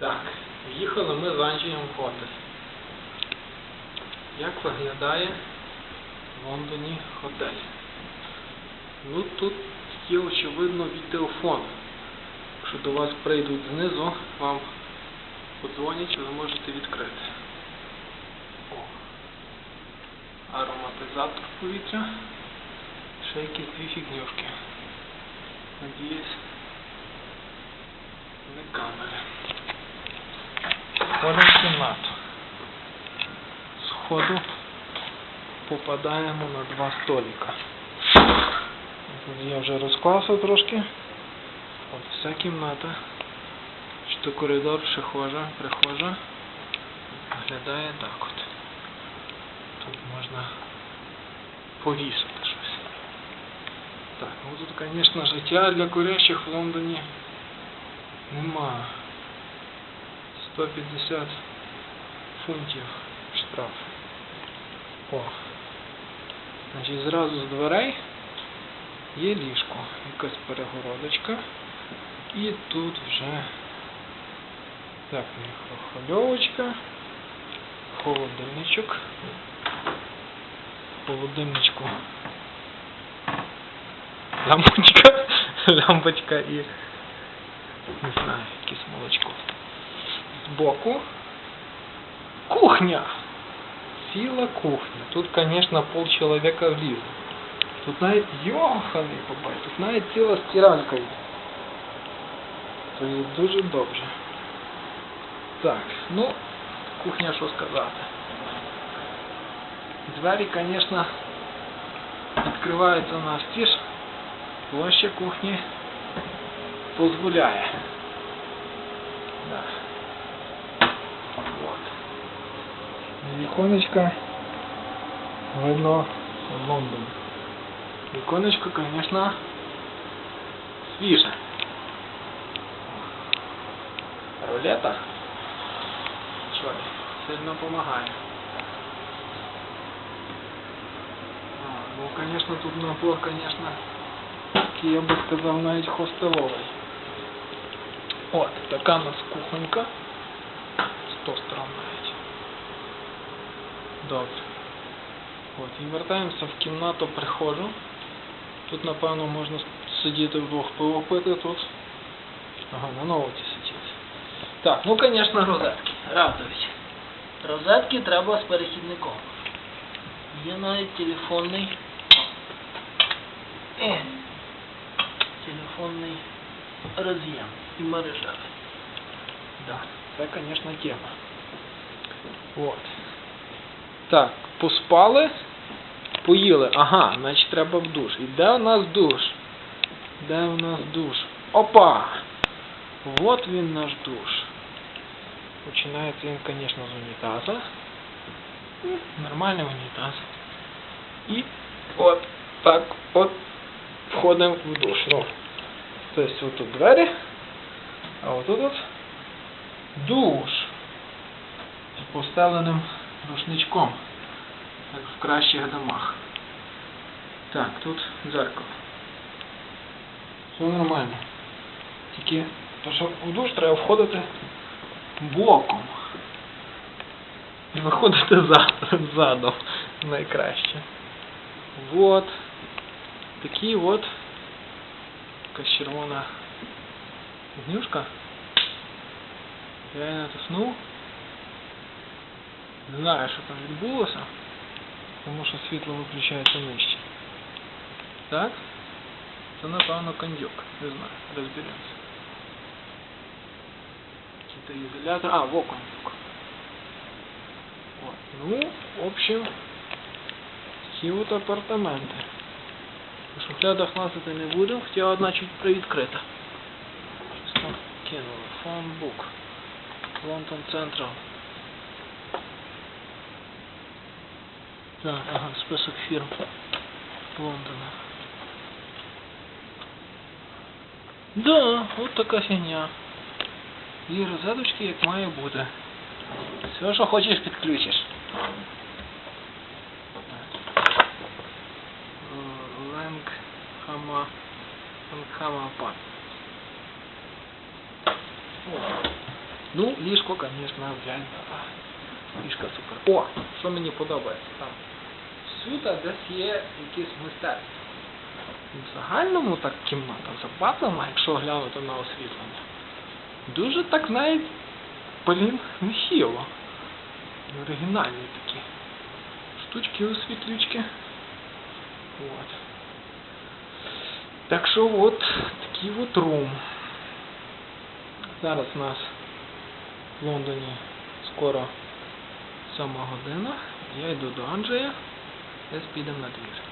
Так, їхали ми з Анджієм в. Як виглядає в Лондоні готель? Ну тут є очевидно відеофон. Якщо до вас прийдуть знизу, вам подзвонять, ви можете відкрити. О. Ароматизатор повітря. Ще якісь дві фігнюшки. Надіюсь, не камери. Входимо в кімнату. Сходу попадаємо на два столика. Тут я вже розклався трошки. От вся кімната. Чи то коридор, прихожа, прихожа. Виглядає так от. Тут можна повісити щось. Так, ну тут, звісно, життя для курящих в Лондоні нема. 150 фунтів штраф. О. Значить, зразу з дверей є ліжко, якась перегородочка. І тут вже так, хвильовочка, холодильничок. Холодильничку лампочка, лампочка і не знаю, якесь молочко. Збоку кухня. Ціла кухня. Тут, конечно, пол человека влізло. Тут навіть йоханий бабай, тут навіть ціла стиралька є. Це є дуже добре. Так, ну, кухня що сказати. Двері, конечно, відкриваються настіж. Площа кухні дозволяє. Да. Віконечко видно Лондон. Віконечко, конечно, свіже. Рулета. Що, сильно допомагає. А, ну, конечно, тут набор, конечно, такий, я би сказав, навіть хостеловий. От, така у нас кухонька. З того сторон навіть. Добре. От, і вертаємося в кімнату, приходжу. Тут, напевно, можна сидіти вдвох пиво пити тут. Ага, на ноуті сидіти. Так, ну, звісно, розетки. Радують. Розетки треба з перехідником. Є навіть телефонний. Е, телефонний роз'єм і мережевий. Да, це, звісно, тема. Вот. Так, поспали, поїли. Ага, значить треба в душ. І де у нас душ? Де у нас душ? Опа! Вот він наш душ. Починається він, звісно, з унітаза. М, Нормальний унітаз. І от так от входимо в душ. Ну, тобто тут двері, а отут от душ з постеленим рушничком, як в кращих домах. Так, тут дзеркало. Все нормально. Тільки то, що в душ треба входити боком. І виходити за- задом найкраще. Вот. Такі от якась червона гнюшка. Я її натиснув. Не знаю, що там відбулося, тому що світло виключається нижче. Так? Це напевно кондюк. Не знаю, розберемося. Какие-то изолятор. А, во кондюк. Вот. Ну, в общем, такі от апартаменти. У шухлядах лазити не будемо, хоча одна чуть привідкрита. Щось там кинули. Фонбук. Лондон Централ. Так, ага, список фірм Лондона. Да, от така фігня. І розеточки як має бути. Все, що хочеш, підключиш. Ленгхама Ленгхама апарт. О. Ну, ліжко, звісно, реально. а, Ліжко супер. О, що мені подобається там. Всюди десь є якесь мистецтво. В загальному так кімната запатлена, якщо глянути на освітлення. Дуже так навіть, блін, нехило. Оригінальні такі. Штучки освітлючки. От. Так що от такий от рум. Зараз у нас в Лондоні скоро сама година. Я йду до Анджея. Десь підемо на двір.